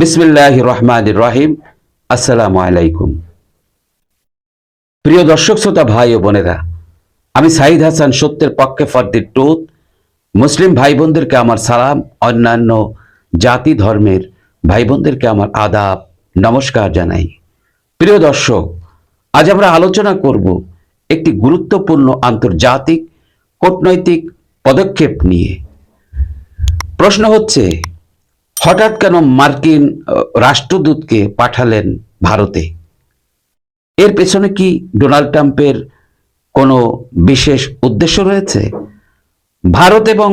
বিসমিল্লাহ রহমান রহিম। আসসালামু আলাইকুম। প্রিয় দর্শক, শ্রোতা, ভাই ও বোনেরা, আমি সাইদ হাসান, সত্যের পক্ষে ফর দি ট্রুথ মুসলিম ভাই বোনদেরকে আমার সালাম, অন্যান্য জাতি ধর্মের ভাই বোনদেরকে আমার আদাব, নমস্কার জানাই। প্রিয় দর্শক, আজ আমরা আলোচনা করব একটি গুরুত্বপূর্ণ আন্তর্জাতিক কূটনৈতিক পদক্ষেপ নিয়ে। প্রশ্ন হচ্ছে হঠাৎ কেন মার্কিন রাষ্ট্রদূতকে পাঠালেন ভারতে? এর পেছনে কি ডোনাল্ড ট্রাম্পের কোনো বিশেষ উদ্দেশ্য রয়েছে? ভারত এবং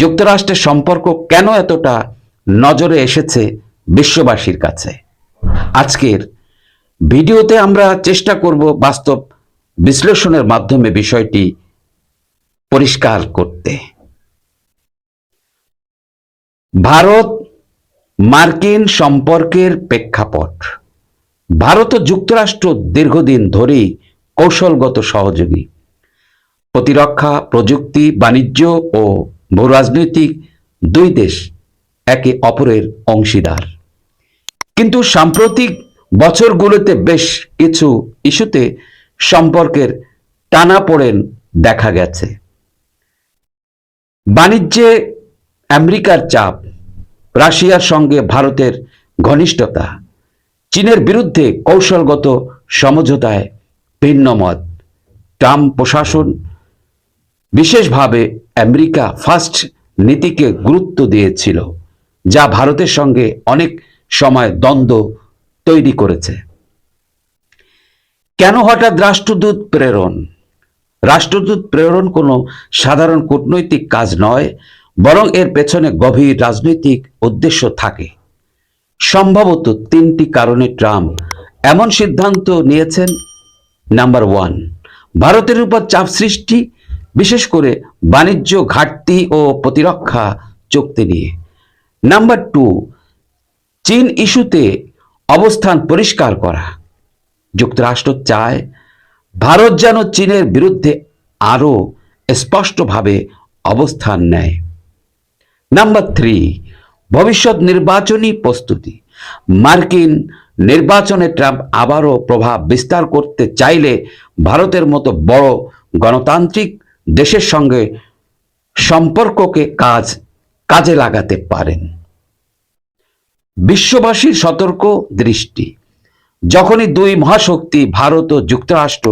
যুক্তরাষ্ট্রের সম্পর্ক কেন এতটা নজরে এসেছে বিশ্ববাসীর কাছে? আজকের ভিডিওতে আমরা চেষ্টা করব বাস্তব বিশ্লেষণের মাধ্যমে বিষয়টি পরিষ্কার করতে। ভারত মার্কিন সম্পর্কের প্রেক্ষাপট। ভারত ও যুক্তরাষ্ট্র দীর্ঘদিন ধরেই কৌশলগত সহযোগী। প্রতিরক্ষা, প্রযুক্তি, বাণিজ্য ও ভূরাজনৈতিক দুই দেশ একে অপরের অংশীদার। কিন্তু সাম্প্রতিক বছরগুলোতে বেশ কিছু ইস্যুতে সম্পর্কের টানাপোড়েন দেখা গেছে। বাণিজ্যে আমেরিকার চাপ রাশিয়ার সঙ্গে ভারতের ঘনিষ্ঠতা, চীনের বিরুদ্ধে কৌশলগত সমঝোতায় ভিন্ন মত। ট্রাম্প প্রশাসন, বিশেষভাবে আমেরিকা ফার্স্ট নীতিকে গুরুত্ব দিয়েছিল, যা ভারতের সঙ্গে অনেক সময় দ্বন্দ্ব তৈরি করেছে। কেন হঠাৎ রাষ্ট্রদূত প্রেরণ? রাষ্ট্রদূত প্রেরণ কোনো সাধারণ কূটনৈতিক কাজ নয় বরং এর পেছনে গভীর রাজনৈতিক উদ্দেশ্য থাকে। সম্ভবত তিনটি কারণে ট্রাম্প এমন সিদ্ধান্ত নিয়েছেন। নাম্বার ওয়ান, ভারতের উপর চাপ সৃষ্টি, বিশেষ করে বাণিজ্য ঘাটতি ও প্রতিরক্ষা চুক্তি নিয়ে। নাম্বার টু, চীন ইস্যুতে অবস্থান পরিষ্কার করা। যুক্তরাষ্ট্র চায় ভারত যেন চীনের বিরুদ্ধে আরও স্পষ্টভাবে অবস্থান নেয়। নাম্বার থ্রি ভবিষ্যৎ নির্বাচনী প্রস্তুতি। মার্কিন নির্বাচনে ট্রাম্প আবারও প্রভাব বিস্তার করতে চাইলে ভারতের মতো বড় গণতান্ত্রিক দেশের সঙ্গে সম্পর্ককে কাজ, কাজে লাগাতে পারেন। বিশ্ববাসীর সতর্ক দৃষ্টি। যখনই দুই মহাশক্তি ভারত ও যুক্তরাষ্ট্র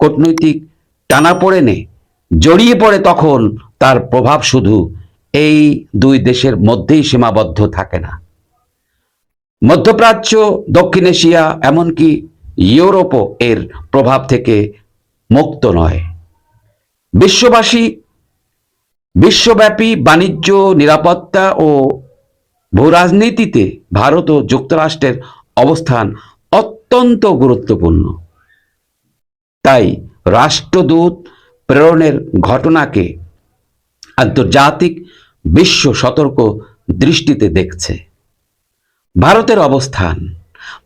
কূটনৈতিক টানাপোড়েনে জড়িয়ে পড়ে, তখন তার প্রভাব শুধু এই দুই দেশের মধ্যেই সীমাবদ্ধ থাকে না। মধ্যপ্রাচ্য, দক্ষিণ এশিয়া, এমনকি ইউরোপও এর প্রভাব থেকে মুক্ত নয়। বিশ্ববাসী, বিশ্বব্যাপী বাণিজ্য, নিরাপত্তা ও ভূরাজনীতিতে ভারত ও যুক্তরাষ্ট্রের অবস্থান অত্যন্ত গুরুত্বপূর্ণ। তাই রাষ্ট্রদূত প্রেরণের ঘটনাকে আন্তর্জাতিক বিশ্ব সতর্ক দৃষ্টিতে দেখছে। ভারতের অবস্থান,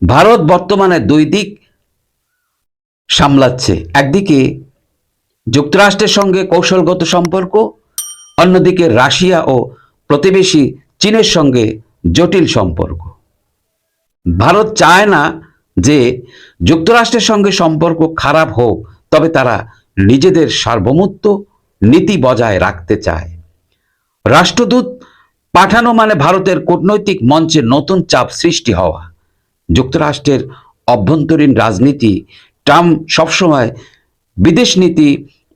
ভারত বর্তমানে দুই দিক সামলাচ্ছে। একদিকে যুক্তরাষ্ট্রের সঙ্গে কৌশলগত সম্পর্ক, অন্যদিকে রাশিয়া ও প্রতিবেশী চীনের সঙ্গে জটিল সম্পর্ক। ভারত চায় না যে যুক্তরাষ্ট্রের সঙ্গে সম্পর্ক খারাপ হোক, তবে তারা নিজেদের সার্বভৌমত্ব নীতি বজায় রাখতে চায়। রাষ্ট্রদূত পাঠানো মানে ভারতের কূটনৈতিক মঞ্চে নতুন চাপ সৃষ্টি হওয়া। যুক্তরাষ্ট্রের অভ্যন্তরীণ রাজনীতি ট্রাম্প সবসময় বিদেশ নীতি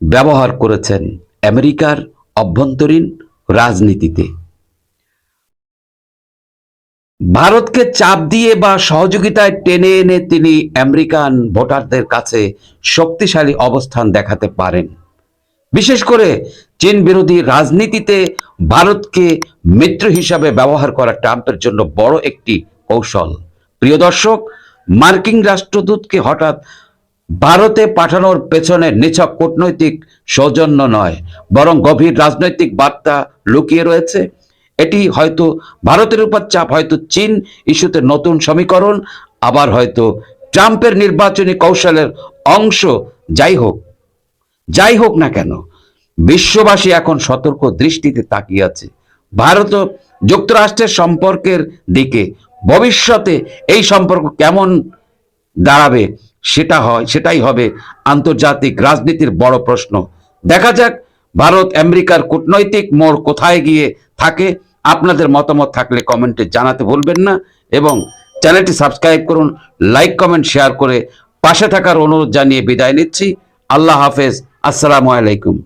ব্যবহার করেছেন আমেরিকার অভ্যন্তরীণ রাজনীতিতে। ভারতকে চাপ দিয়ে বা সহযোগিতায় টেনে এনে তিনি আমেরিকান ভোটারদের কাছে শক্তিশালী অবস্থান দেখাতে পারেন। বিশেষ করে চীন বিরোধী রাজনীতিতে ভারতকে মিত্র হিসাবে ব্যবহার করা ট্রাম্পের জন্য বড় একটি কৌশল। প্রিয় দর্শক, মার্কিন রাষ্ট্রদূতকে হঠাৎ ভারতে পাঠানোর পেছনে নিছক কূটনৈতিক সৌজন্য নয়, বরং গভীর রাজনৈতিক বার্তা লুকিয়ে রয়েছে। এটি হয়তো ভারতের উপর চাপ, হয়তো চীন ইস্যুতে নতুন সমীকরণ, আবার হয়তো ট্রাম্পের নির্বাচনী কৌশলের অংশ। যাই হোক যাই হোক না কেন, বিশ্ববাসী এখন সতর্ক দৃষ্টিতে তাকিয়ে আছে। ভারত যুক্তরাষ্ট্রের সম্পর্কের দিকে ভবিষ্যতে এই সম্পর্ক কেমন দাঁড়াবে সেটা হয়, সেটাই হবে আন্তর্জাতিক রাজনীতির বড় প্রশ্ন। দেখা যাক, ভারত আমেরিকার কূটনৈতিক মোড় কোথায় গিয়ে থাকে, আপনাদের মতামত থাকলে কমেন্টে জানাতে ভুলবেন না এবং চ্যানেলটি সাবস্ক্রাইব করুন, লাইক, কমেন্ট, শেয়ার করে পাশে থাকার অনুরোধ জানিয়ে বিদায় নিচ্ছি। আল্লাহ হাফেজ। আসসালামু আলাইকুম।